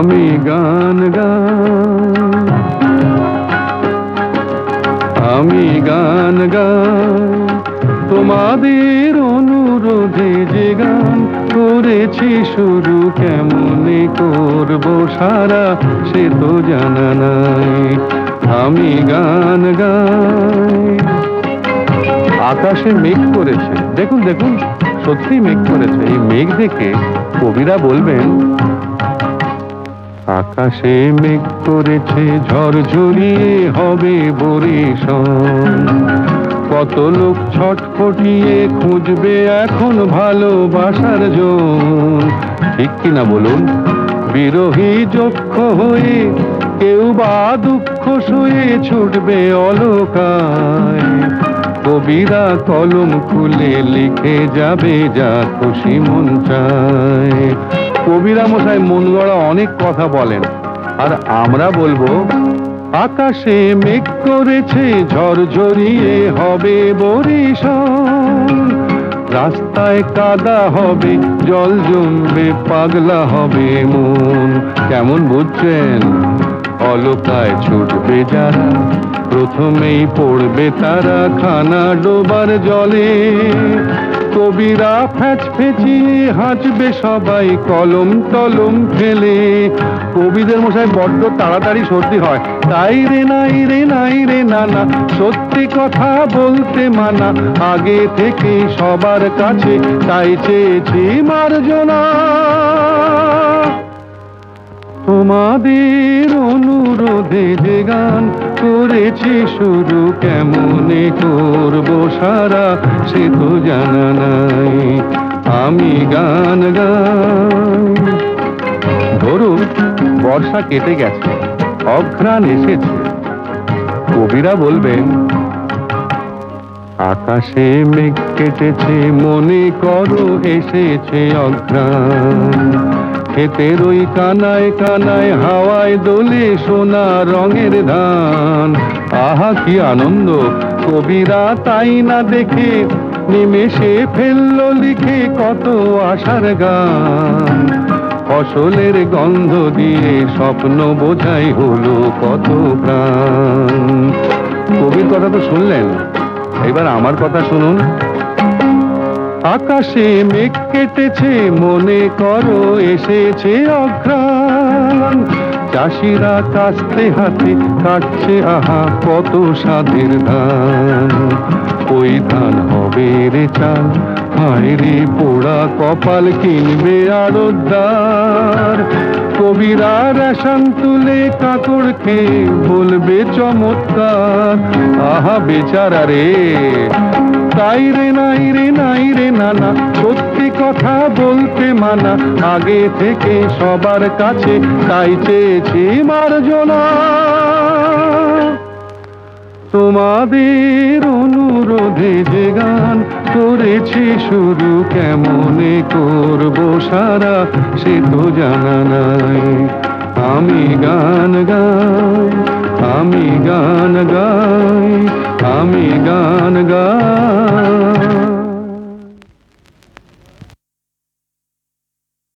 আমি গান গাই। আমি গান গাই। তোমাদের অনুরোধে যে গান করেছি, শুরু কেমনে করব সারা সে তো জানা নাই। আমি গান গাই। আকাশে মেঘ করেছে। দেখুন দেখুন সত্যি মেঘ করেছে। এই মেঘ দেখে কবিরা বলবেন আকাশে মেঘ করেছে, ঝড় ঝরিয়ে হবে বরিশন কত লোক ছটফটিয়ে খুঁজবে এখন ভালোবাসার জন ঠিক কিনা বলুন? বিরোহী যক্ষ হয়ে কেউ বা দুঃখ শুয়ে ছুটবে অলকায়। কবিরা কলম খুলে লিখে যাবে যা খুশি মন চায়। কবিরা মশাই মন গড়া অনেক কথা বলেন। আর আমরা বলব, আকাশে মেঘ করেছে ঝরঝরিয়ে হবে বরিশন রাস্তায় কাদা হবে, জল জমবে, পাগলা হবে মন। কেমন বুঝছেন? অলকায় ছুটবে যারা, প্রথমেই পড়বে তারা, খানা ডোবার জলে। কবিরা ফ্যাচ ফেঁচিয়ে হাঁচবে সবাই, কলম টলম ফেলে। কবিদের মশাই, বড্ড তাড়াতাড়ি সর্দি হয়। তাই রে নাই রে নাই রে না না সত্যি কথা বলতে মানা। আগে থেকে সবার কাছে তাই চেয়েছি মার্জনা। তোমাদের অনুরোধে যে গান করেছি শুরু কেমনে করব সারা, সে তো জানা নাই। আমি গান গাই। ধরুন, বর্ষা কেটে গেছে, অঘ্রাণ এসেছে। কবিরা বলবেন, আকাশে মেঘ কেটেছে, মনে করো এসেছে অঘ্রাণ। ক্ষেতের ওই কানায় কানায় হাওয়ায় দোলে সোনা রঙের ধান। আহা, কি আনন্দ! কবিরা তাই না দেখে নিমেষে ফেলল, লিখে কত আশার গান। ফসলের গন্ধ দিয়ে স্বপ্ন বোঝাই হলো কত প্রাণ। কবির কথা তো শুনলেন। এবার আমার কথা শুনুন। আকাশে মেঘ কেটেছে, মনে করো এসেছে অঘ্রাণ। চাষিরা কাস্তে হাতে কাটছে, আহা, কত স্বাদের ধান। ওই ধান হবে রে চাল, হায় রে পোড়া কপাল, কিনবে আড়দার কবিরা রেশন তুলে খেয়ে বলবে চমৎকার, আহা, বেচারা রে। তাই রে নাই রে নাই রে নানা, সত্যি কথা বলতে মানা। আগে থেকে সবার কাছে তাই চেয়েছি মার্জনা। তোমাদের অনুরোধে যে গান করেছি শুরু কেমনে করব সারা, সে তো জানা নাই। আমি গান গাই, আমি গান গাই, আমি গান গাই।